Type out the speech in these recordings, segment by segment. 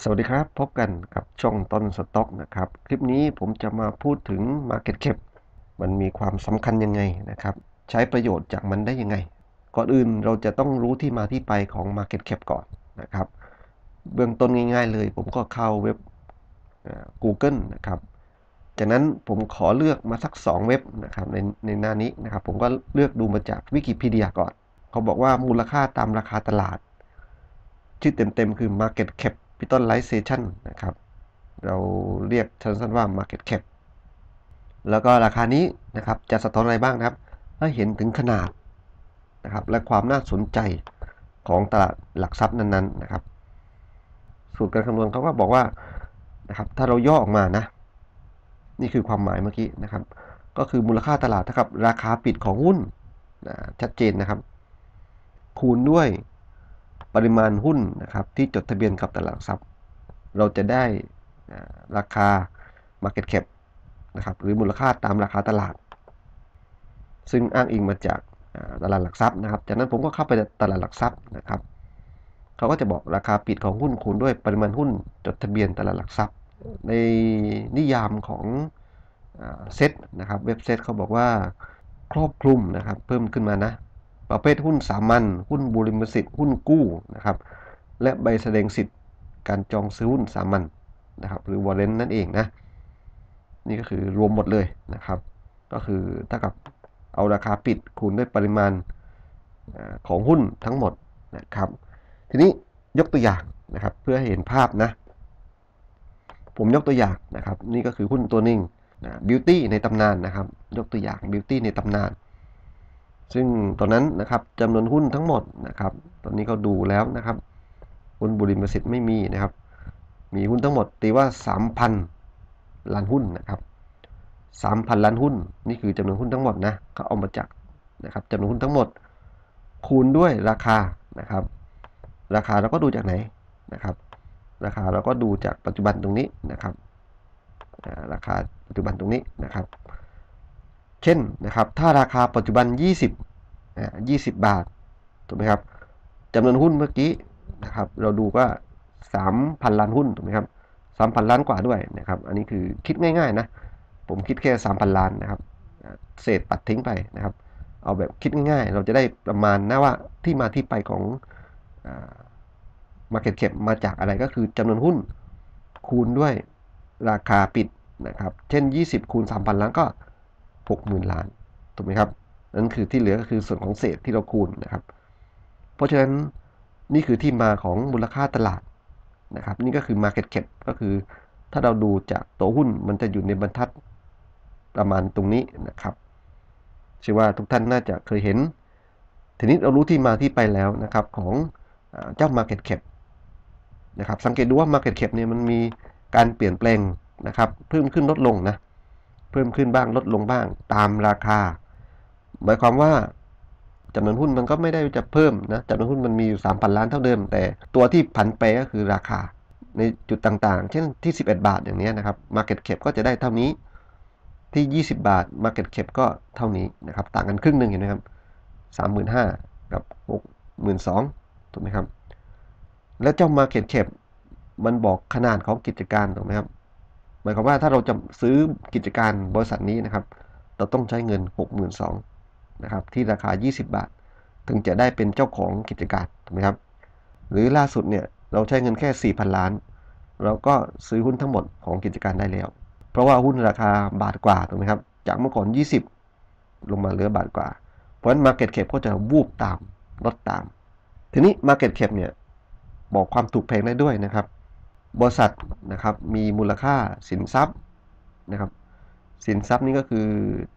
สวัสดีครับ พบกันกับช่องต้นสต็อกนะครับ คลิปนี้ผมจะมาพูดถึง Market Cap มันมีความสำคัญยังไงนะครับ ใช้ประโยชน์จากมันได้ยังไง ก่อนอื่นเราจะต้องรู้ที่มาที่ไปของ Market Cap ก่อนนะครับ เบื้องต้นง่ายๆเลย ผมก็เข้าเว็บ Google นะครับ จากนั้นผมขอเลือกมาสัก 2 เว็บนะครับในในหน้านี้นะครับ ผมก็เลือกดูมาจากวิกิพีเดียก่อน เขาบอกว่ามูลค่าตามราคาตลาดชื่อเต็มๆคือ Market Capitalization นะครับ เราเรียกสั้นๆว่า Market Cap แล้วก็ราคานี้นะครับจะสะท้อนอะไรบ้างนะครับ ให้เห็นถึงขนาดนะครับและความน่าสนใจของตลาดหลักทรัพย์นั้นๆนะครับ สูตรการคำนวณเขาก็บอกว่านะครับถ้าเราย่อออกมานะ นี่คือความหมายเมื่อกี้นะครับ ก็คือมูลค่าตลาดเท่ากับราคาปิดของหุ้นนะชัดเจนนะครับ คูณด้วย ปริมาณหุ้นนะครับที่จดทะเบียนกับตลาดหลักทรัพย์ เราจะได้ราคา Market Cap นะครับหรือมูลค่าตามราคาตลาด ซึ่งอ้างอิงมาจากตลาดหลักทรัพย์นะครับ จากนั้นผมก็เข้าไปตลาดหลักทรัพย์นะครับเขาก็จะบอกราคาปิดของหุ้นคูณด้วยปริมาณหุ้นจดทะเบียนตลาดหลักทรัพย์ ในนิยามของเซ็ตนะครับเว็บเซ็ตเขาบอกว่าครอบคลุมนะครับเพิ่มขึ้นมานะ ประเภทหุ้นสามัญหุ้นบุริมสิทธิ์หุ้นกู้นะครับ และใบแสดงสิทธิ์การจองซื้อหุ้นสามัญนะครับ หรือวอร์เรนนั่นเองนะนี่ก็คือรวมหมดเลยนะครับ ก็คือเท่ากับเอาราคาปิดคูณด้วยปริมาณของหุ้นทั้งหมดนะครับ ทีนี้ยกตัวอย่างนะครับเพื่อให้เห็นภาพนะ ผมยกตัวอย่างนะครับ นี่ก็คือหุ้นตัวนิ่งนะบิวตี้ในตำนานนะครับ ยกตัวอย่างบิวตี้ในตำนาน ซึ่งตอนนั้นนะครับจำนวนหุ้นทั้งหมดนะครับ ตอนนี้เขาดูแล้วนะครับ หุ้นบุริมสิทธิ์ไม่มีนะครับ มีหุ้นทั้งหมดตีว่า 3,000 ล้านหุ้นนะครับ 3,000 ล้านหุ้น นี่คือจำนวนหุ้นทั้งหมดนะเขาเอามาจากนะครับจำนวนหุ้นทั้งหมด คูณด้วยราคานะครับ ราคาเราก็ดูจากไหนนะครับ ราคาเราก็ดูจากปัจจุบันตรงนี้นะครับราคาปัจจุบันตรงนี้นะครับ เช่นนะครับ ถ้าราคาปัจจุบัน 20อ่า20 บาท ถูกไหมครับจำนวนหุ้นเมื่อกี้นะครับ เราดูก็ 3,000 ล้านหุ้น ถูกไหมครับ 3,000 ล้านกว่าด้วยนะครับ อันนี้คือคิดง่ายๆนะ ผมคิดแค่ 3,000 ล้านนะครับ เศษตัดทิ้งไปนะครับ เอาแบบคิดง่ายๆ เราจะได้ประมาณนะว่าที่มาที่ไปของ Market Cap มาจากอะไรก็คือจำนวนหุ้นคูณด้วยราคาปิดนะครับ เช่น 20 คูณ 3,000 ล้านก็ 60,000 ล้านถูกไหมครับนั่นคือที่เหลือก็คือส่วนของเศษที่เราคูณนะครับ เพราะฉะนั้นนี่คือที่มาของมูลค่าตลาดนะครับ นี่ก็คือ Market Cap ก็คือ ถ้าเราดูจากตัวหุ้นมันจะอยู่ในบรรทัดประมาณตรงนี้นะครับเชื่อว่าทุกท่านน่าจะเคยเห็น ทีนี้เรารู้ที่มาที่ไปแล้วนะครับของเจ้า Market Cap นะครับ สังเกตดูว่า Market Cap เนี่ยมันมีการเปลี่ยนแปลงนะครับ เพิ่มขึ้นลดลงนะ เพิ่มขึ้นบ้างลดลงบ้างตามราคา หมายความว่าจำนวนหุ้นมันก็ไม่ได้จะเพิ่มนะจำนวนหุ้นมันมีอยู่ 3,000 ล้านเท่าเดิม แต่ตัวที่ผันแปรก็คือราคาในจุดต่างๆ เช่นที่ 11 บาทอย่างนี้นะครับ Market Cap ก็จะได้เท่านี้ที่ 20 บาท Market Cap ก็เท่านี้นะครับ ต่างกันครึ่งหนึ่งเห็นไหมครับ 35,000 กับ 62,000ถูกไหมครับ แล้วเจ้า Market Cap มันบอกขนาดของกิจการถูกไหมครับ หมายความว่าถ้าเราจะซื้อกิจการบริษัทนี้นะครับ เราต้องใช้เงิน 62,000นะครับที่ราคา 20 บาท ถึงจะได้เป็นเจ้าของกิจการถูกไหมครับ หรือล่าสุดเนี่ยเราใช้เงินแค่ 4,000 ล้าน เราก็ซื้อหุ้นทั้งหมดของกิจการได้แล้ว เพราะว่าหุ้นราคาบาทกว่าถูกไหมครับ จากเมื่อก่อน 20 ลงมาเหลือบาทกว่า เพราะฉะนั้น Market Cap ก็จะวูบตามลดตาม ทีนี้ Market Cap เนี่ยบอกความถูกแพงได้ด้วยนะครับ บริษัทนะครับมีมูลค่าสินทรัพย์นะครับ สินทรัพย์นี่ก็คือ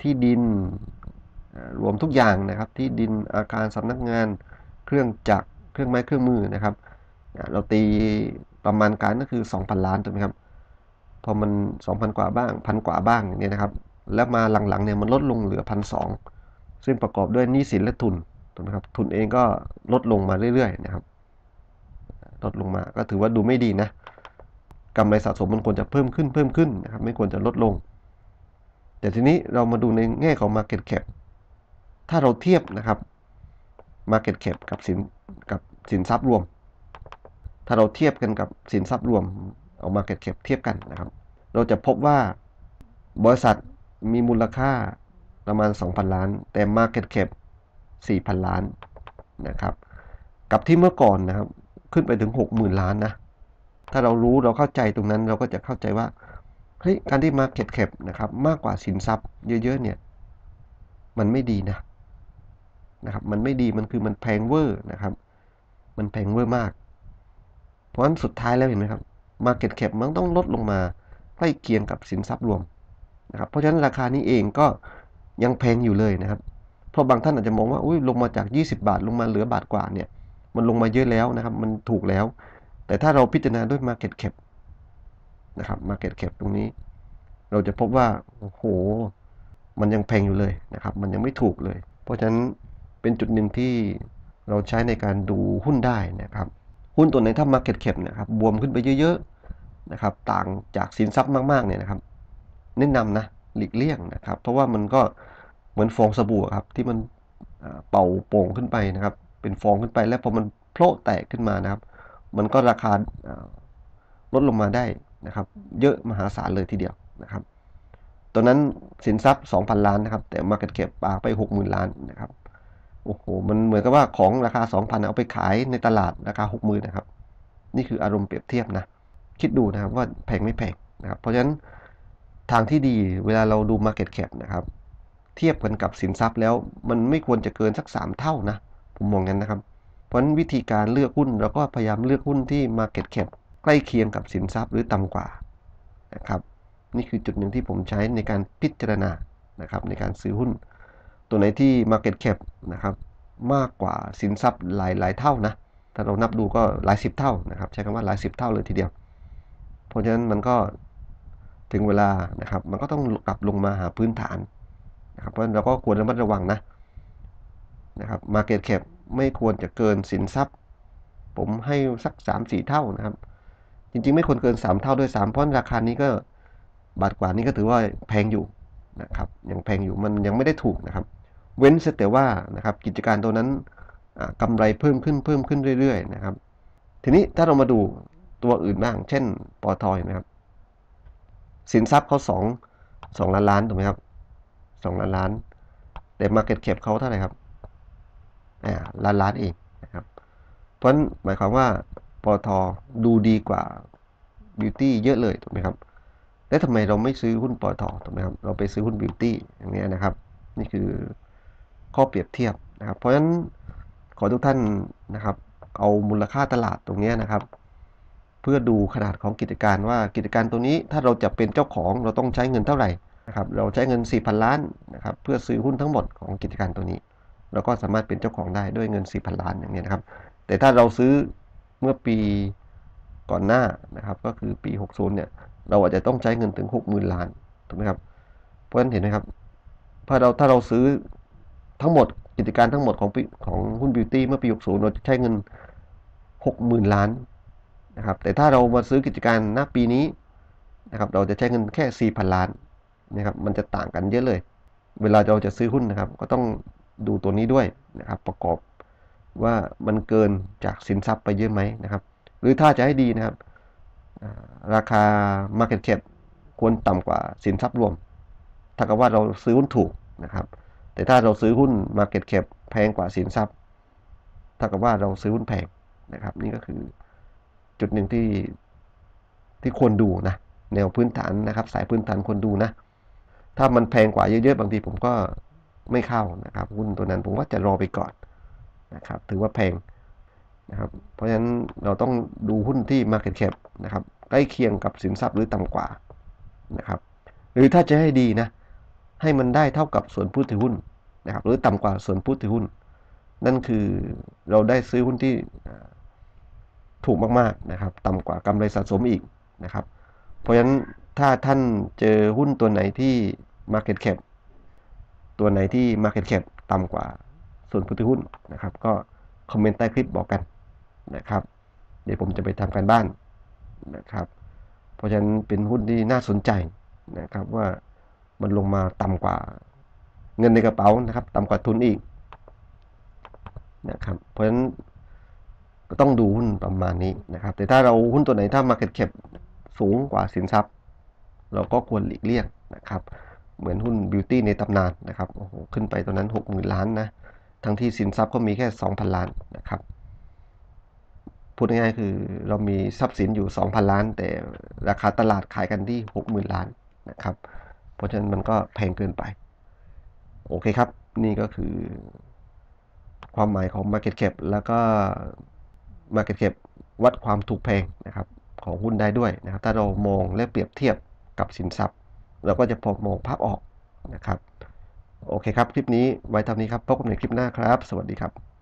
ที่ดินรวมทุกอย่างนะครับ ที่ดินอาคารสำนักงานเครื่องจักรเครื่องไม้เครื่องมือนะครับ เราตีประมาณการก็คือ 2,000 ล้านถูกไหมครับพอมัน 2,000 กว่าบ้างพันกว่าบ้างอย่างนี้นะครับ แล้วมาหลังๆเนี่ยมันลดลงเหลือพันสซึ่งประกอบด้วยหนี้สินและทุนถูกไหมครับทุนเองก็ลดลงมาเรื่อยๆนะครับลดลงมาก็ถือว่าดูไม่ดีนะ กำไรสะสมมันควรจะเพิ่มขึ้นเพิ่มขึ้นนะครับไม่ควรจะลดลง แต่ทีนี้เรามาดูในแง่ของ Market Cap ถ้าเราเทียบนะครับ Market Cap กับสินกับสินทรัพย์รวม ถ้าเราเทียบกันกับสินทรัพย์รวมเอา Market Cap เทียบกันนะครับ เราจะพบว่าบริษัทมีมูลค่าประมาณ 2,000 ล้าน แต่ Market Cap 4,000 ล้านนะครับ กับที่เมื่อก่อนนะครับ ขึ้นไปถึง 60,000 ล้านนะ ถ้าเรารู้เราเข้าใจตรงนั้นเราก็จะเข้าใจว่าเฮ้ยการที่ Market Cap นะครับมากกว่าสินทรัพย์เยอะๆเนี่ยมันไม่ดีนะนะครับมันไม่ดีมันคือมันแพงเวอร์นะครับ มันแพงเวอร์มาก เพราะฉะนั้นสุดท้ายแล้วเห็นไหมครับ Market Cap มันต้องลดลงมาใกล้เคียงกับสินทรัพย์รวมนะครับเพราะฉะนั้นราคานี้เองก็ยังแพงอยู่เลยนะครับ เพราะบางท่านอาจจะมองว่าอุ้ยลงมาจาก 20 บาทลงมาเหลือบาทกว่าเนี่ยมันลงมาเยอะแล้วนะครับ มันถูกแล้ว แต่ถ้าเราพิจารณาด้วย Market Cap นะครับ Market Cap ตรงนี้ เราจะพบว่าโอ้โหมันยังแพงอยู่เลยนะครับ มันยังไม่ถูกเลย เพราะฉะนั้นเป็นจุดหนึ่งที่เราใช้ในการดูหุ้นได้นะครับ หุ้นตัวไหนถ้า Market Cap นะครับบวมขึ้นไปเยอะๆนะครับ ต่างจากสินทรัพย์มากๆเนี่ยนะครับ แนะนำนะหลีกเลี่ยงนะครับ เพราะว่ามันก็เหมือนฟองสบู่ครับที่มันเป่าโป่งขึ้นไปนะครับ เป็นฟองขึ้นไปแล้วพอมันโผล่แตกขึ้นมานะครับ มันก็ราคาลดลงมาได้นะครับ เยอะมหาศาลเลยทีเดียวนะครับตอนนั้นสินทรัพย์ 2,000 ล้านนะครับ แต่ Market Cap ปาไป 60,000 ล้านนะครับ โอ้โห มันเหมือนกับว่าของราคา 2,000 เอาไปขายในตลาดราคา 60,000นะครับ นี่คืออารมณ์เปรียบเทียบนะ คิดดูนะครับว่าแพงไม่แพงนะครับ เพราะฉะนั้นทางที่ดีเวลาเราดู Market Cap นะครับ เทียบกันกับสินทรัพย์แล้วมันไม่ควรจะเกินสัก 3 เท่านะ ผมมองงั้นนะครับ เพราะนวิธีการเลือกหุ้นเราก็พยายามเลือกหุ้นที่ Market Cap ใกล้เคียงกับสินทรัพย์หรือต่ำกว่านะครับนี่คือจุดหนึ่งที่ผมใช้ในการพิจารณานะครับในการซื้อหุ้น ตัวไหนที่ Market Cap นะครับมากกว่าสินทรัพย์หลายหลายเท่านะถ้าเรานับดูก็หลายสิบเท่านะครับใช้คำว่าหลายสิบเท่าเลยทีเดียว เพราะฉะนั้นมันก็ถึงเวลานะครับมันก็ต้องกลับลงมาหาพื้นฐานนะครับเพราะฉะนั้นเราก็ควรระมัดระวังนะนะครับ Market Cap ไม่ควรจะเกินสินทรัพย์ ผมให้สัก3-4 เท่านะครับ จริงๆ ไม่ควรเกิน 3 เท่าด้วย3เพราะราคานี้ก็บาทกว่านี้ก็ถือว่าแพงอยู่นะครับยังแพงอยู่มันยังไม่ได้ถูกนะครับ เว้นแต่ว่านะครับกิจการตัวนั้นกำไรเพิ่มขึ้นเพิ่มขึ้นเรื่อยๆนะครับ ทีนี้ถ้าเรามาดูตัวอื่นบ้าง เช่นปอทอยนะครับ สินทรัพย์เขาสองสองล้านล้านถูกไหมครับสองล้านล้าน แต่ Market Cap เขาเท่าไหร่ครับ ล้านล้านเองนะครับ เพราะนั้นหมายความว่าปอทอดูดีกว่าบิวตี้เยอะเลยถูกไหมครับแล้วทำไมเราไม่ซื้อหุ้นปอทอถูกไหมครับเราไปซื้อหุ้นบิวตี้อย่างนี้นะครับ นี่คือข้อเปรียบเทียบนะครับ เพราะฉะนั้นขอทุกท่านนะครับ เอามูลค่าตลาดตรงนี้นะครับ เพื่อดูขนาดของกิจการว่ากิจการตัวนี้ถ้าเราจะเป็นเจ้าของเราต้องใช้เงินเท่าไหร่นะครับ เราใช้เงิน4,000ล้านนะครับ เพื่อซื้อหุ้นทั้งหมดของกิจการตัวนี้ เราก็สามารถเป็นเจ้าของได้ด้วยเงิน 4,000 ล้านอย่างนี้นะครับ แต่ถ้าเราซื้อเมื่อปีก่อนหน้านะครับ ก็คือปี 60 เนี่ย เราอาจจะต้องใช้เงินถึงหกหมื่นล้านถูกไหมครับ เพราะฉะนั้นเห็นไหมครับพอเราถ้าเราซื้อทั้งหมดกิจการทั้งหมดของของหุ้นบิวตี้เมื่อปี 60 เราจะใช้เงินหกหมื่นล้านนะครับ แต่ถ้าเรามาซื้อกิจการณปีนี้นะครับ เราจะใช้เงินแค่สี่พันล้านนะครับ มันจะต่างกันเยอะเลย เวลาเราจะซื้อหุ้นนะครับ ก็ต้อง ดูตัวนี้ด้วยนะครับ ประกอบว่ามันเกินจากสินทรัพย์ไปเยอะไหมนะครับ หรือถ้าจะให้ดีนะครับ ราคา Market Cap ควรต่ำกว่าสินทรัพย์รวม ถ้ากับว่าเราซื้อหุ้นถูกนะครับ แต่ถ้าเราซื้อหุ้น Market Cap แพงกว่าสินทรัพย์ถ้ากับว่าเราซื้อหุ้นแพงนะครับ นี่ก็คือจุดหนึ่งที่ที่ควรดูนะแนวพื้นฐานนะครับ สายพื้นฐานควรดูนะ ถ้ามันแพงกว่าเยอะๆบางทีผมก็ ไม่เข้านะครับหุ้นตัวนั้นผมว่าจะรอไปก่อนนะครับถือว่าแพงนะครับเพราะฉะนั้นเราต้องดูหุ้นที่ Market Cap นะครับใกล้เคียงกับสินทรัพย์หรือต่ำกว่านะครับหรือถ้าจะให้ดีนะให้มันได้เท่ากับส่วนผู้ถือหุ้นนะครับหรือต่ำกว่าส่วนผู้ถือหุ้น นั่นคือเราได้ซื้อหุ้นที่ถูกมากๆนะครับต่ำกว่ากำไรสะสมอีกนะครับ เพราะฉะนั้นถ้าท่านเจอหุ้นตัวไหนที่ Market Cap ตัวไหนที่ Market Cap ต่ำกว่าส่วนผู้ถือหุ้นนะครับ ก็คอมเมนต์ใต้คลิปบอกกันนะครับ เดี๋ยวผมจะไปทำการบ้านนะครับ เพราะฉะนั้นเป็นหุ้นที่น่าสนใจนะครับว่ามันลงมาต่ำกว่าเงินในกระเป๋านะครับต่ำกว่าทุนอีกนะครับเพราะฉะนั้นก็ต้องดูหุ้นประมาณนี้นะครับ แต่ถ้าเราหุ้นตัวไหนถ้า Market Cap สูงกว่าสินทรัพย์ เราก็ควรหลีกเลี่ยงนะครับ เหมือนหุ้น Beauty ในตำนานนะครับโอ้โหขึ้นไปตอนนั้น 60,000 ล้านนะทั้งที่สินทรัพย์ก็มีแค่ 2,000 ล้านนะครับพูดง่ายๆคือเรามีทรัพย์สินอยู่ 2,000 ล้าน แต่ราคาตลาดขายกันที่ 60,000 ล้านนะครับเพราะฉะนั้นมันก็แพงเกินไป โอเคครับ นี่ก็คือ ความหมายของ Market Cap แล้วก็ Market Cap วัดความถูกแพงนะครับของหุ้นได้ด้วยนะครับถ้าเรามองและเปรียบเทียบกับสินทรัพย์ เราก็จะพอมองภาพออกนะครับ โอเคครับ คลิปนี้ไว้เท่านี้ครับ พบกันในคลิปหน้าครับ สวัสดีครับ